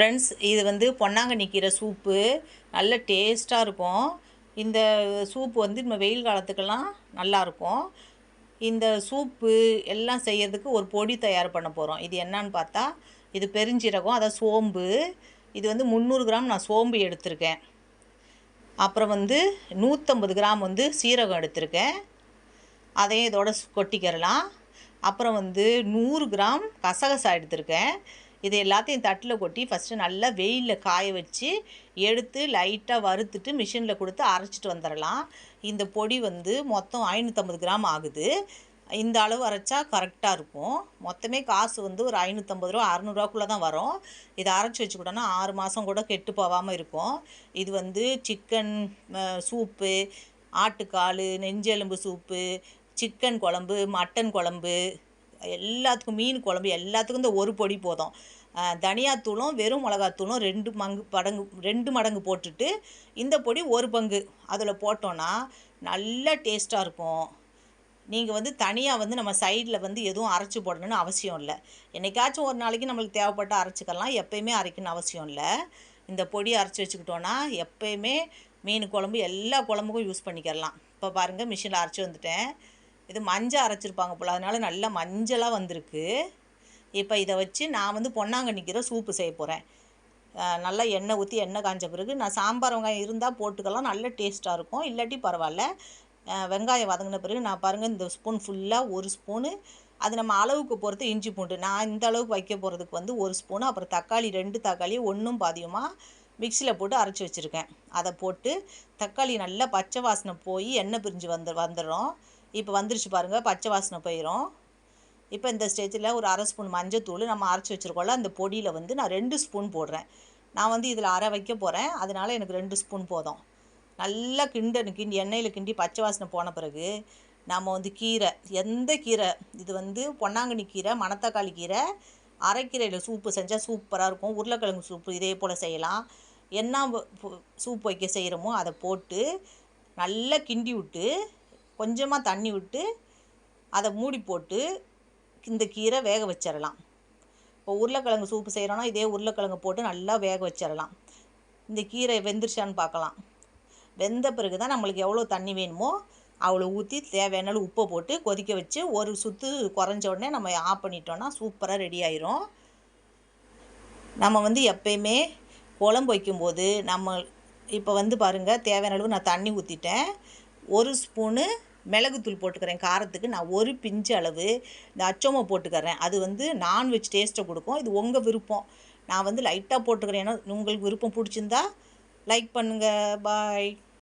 Friends இது வந்து பொன்னாங்கண்ணி கீரை சூப்பு. நல்ல டேஸ்ட்டாக இருக்கும். இந்த சூப்பு வந்து நம்ம வெயில் காலத்துக்கெல்லாம் நல்லாயிருக்கும் இந்த சூப்பு எல்லாம் செய்யறதுக்கு ஒரு பொடி தயார் பண்ண போகிறோம் இது என்னன்னு பார்த்தா இது பெருஞ்சீரகம் அதாவது சோம்பு. இது வந்து முந்நூறு கிராம் நான் சோம்பு எடுத்திருக்கேன். அப்புறம் வந்து நூற்றம்பது கிராம் வந்து சீரகம் எடுத்திருக்கேன். அதையும் இதோட கொட்டிக்கிறலாம். அப்புறம் வந்து நூறு கிராம் கசகசா எடுத்திருக்கேன். இது எல்லாத்தையும் தட்டில் கொட்டி ஃபஸ்ட்டு நல்லா வெயிலில் காய வச்சு எடுத்து லைட்டாக வறுத்துட்டு மிஷினில் கொடுத்து அரைச்சிட்டு வந்துடலாம் இந்த பொடி வந்து மொத்தம் ஐநூற்றம்பது கிராம் ஆகுது. இந்த அளவு அரைச்சா கரெக்டாக இருக்கும். மொத்தமே காசு வந்து ஒரு ஐநூற்றம்பது ரூபா அறநூறுவாக்குள்ளே தான் வரும். இதை அரைச்சி வச்சுக்கிட்டோன்னா ஆறு மாதம் கூட கெட்டு போகாமல் இருக்கும். இது வந்து சிக்கன் சூப்பு ஆட்டுக்கால் நெஞ்செலும்பு சூப்பு சிக்கன் குழம்பு மட்டன் குழம்பு எல்லாத்துக்கும் மீன் குழம்பு எல்லாத்துக்கும் இந்த ஒரு பொடி போதும். தனியாத்தூளும் வெறும் மிளகாத்தூளும் ரெண்டு மங்கு மடங்கு ரெண்டு மடங்கு போட்டுட்டு இந்த பொடி ஒரு பங்கு. அதில் போட்டோன்னா நல்லா டேஸ்ட்டாக இருக்கும். நீங்கள் வந்து தனியாக வந்து நம்ம சைடில் வந்து எதுவும் அரைச்சி போடணும்னு அவசியம் இல்லை. என்றைக்காச்சும் ஒரு நாளைக்கு நம்மளுக்கு தேவைப்பட்ட அரைச்சிக்கலாம். எப்பயுமே அரைக்கணும்னு அவசியம் இல்லை. இந்த பொடி அரைச்சி வச்சுக்கிட்டோன்னா எப்பயுமே மீன் குழம்பு எல்லா குழம்புக்கும் யூஸ் பண்ணிக்கிறலாம். இப்போ பாருங்கள் மிஷினில் அரைச்சி வந்துட்டேன். இது மஞ்சள் அரைச்சிருப்பாங்க போல். அதனால் நல்லா மஞ்சளாக வந்திருக்கு. இப்போ இதை வச்சு நான் வந்து பொன்னாங்கண்ணி கீரை சூப்பு செய்ய போகிறேன் நல்லா எண்ணெய் ஊற்றி எண்ணெய் காஞ்ச பிறகு நான் சாம்பார் வெங்காயம் இருந்தால் போட்டுக்கலாம். நல்ல டேஸ்ட்டாக இருக்கும். இல்லாட்டி பரவாயில்ல. வெங்காயம் வதங்கின பிறகு நான் பாருங்கள் இந்த ஸ்பூன் ஃபுல்லாக ஒரு ஸ்பூனு அது நம்ம அளவுக்கு பொறுத்து இஞ்சி பூண்டு. நான் இந்த அளவுக்கு வைக்க போகிறதுக்கு வந்து ஒரு ஸ்பூனு அப்புறம் தக்காளி ரெண்டு தக்காளி ஒன்றும் பாதியமாக மிக்சியில் போட்டு அரைச்சி வச்சுருக்கேன். அதை போட்டு தக்காளி நல்லா பச்சை வாசனை போய் எண்ணெய் பிரிஞ்சு வந்து வந்துடும் இப்போ வந்துருச்சு பாருங்கள் பச்சை வாசனை போயிடும் இப்போ இந்த ஸ்டேஜில் ஒரு அரை ஸ்பூன் மஞ்சத்தூள் நம்ம அரைச்சி வச்சுருக்கோம்ல அந்த பொடியில் வந்து நான் ரெண்டு ஸ்பூன் போடுறேன். நான் வந்து இதில் அரை வைக்க போகிறேன் அதனால எனக்கு ரெண்டு ஸ்பூன் போதும். நல்லா கிண்டனு கிண்டி எண்ணெயில் கிண்டி பச்சை வாசனை போன பிறகு நம்ம வந்து கீரை எந்த கீரை? இது வந்து பொன்னாங்கண்ணி கீரை மணத்தக்காளி கீரை அரைக்கீரையில் சூப்பு செஞ்சால் சூப்பராக இருக்கும். உருளைக்கிழங்கு சூப்பு இதே போல் செய்யலாம். என்ன சூப் வைக்க செய்கிறோமோ அதை போட்டு நல்லா கிண்டி விட்டு கொஞ்சமாக தண்ணி விட்டு அதை மூடி போட்டு இந்த கீரை வேக வச்சிடலாம் இப்போ உருளைக்கிழங்கு சூப்பு செய்கிறோன்னா இதே உருளைக்கிழங்கு போட்டு நல்லா வேக வச்சிடலாம் இந்த கீரை வெந்துருச்சான்னு பார்க்கலாம். வெந்த பிறகு தான் நம்மளுக்கு எவ்வளோ தண்ணி வேணுமோ அவ்வளோ ஊற்றி தேவையான உப்பை போட்டு கொதிக்க வச்சு ஒரு சுற்று குறைஞ்ச உடனே நம்ம ஆஃப் பண்ணிட்டோன்னா சூப்பராக ரெடி ஆயிரும். நம்ம வந்து எப்பயுமே குழம்பு வைக்கும்போது நம்ம இப்போ வந்து பாருங்கள் தேவையான அளவு நான் தண்ணி ஊற்றிட்டேன் ஒரு ஸ்பூனு மிளகுத்தூள் போட்டுக்கிறேன். காரத்துக்கு நான் ஒரு பிஞ்சு அளவு இந்த அச்சோமை போட்டுக்கிறேன். அது வந்து நான்வெஜ் டேஸ்ட்டை கொடுக்கும். இது உங்கள் விருப்பம். நான் வந்து லைட்டாக போட்டுக்கிறேன். ஏன்னா உங்களுக்கு விருப்பம் பிடிச்சிருந்தா லைக் பண்ணுங்கள் பாய்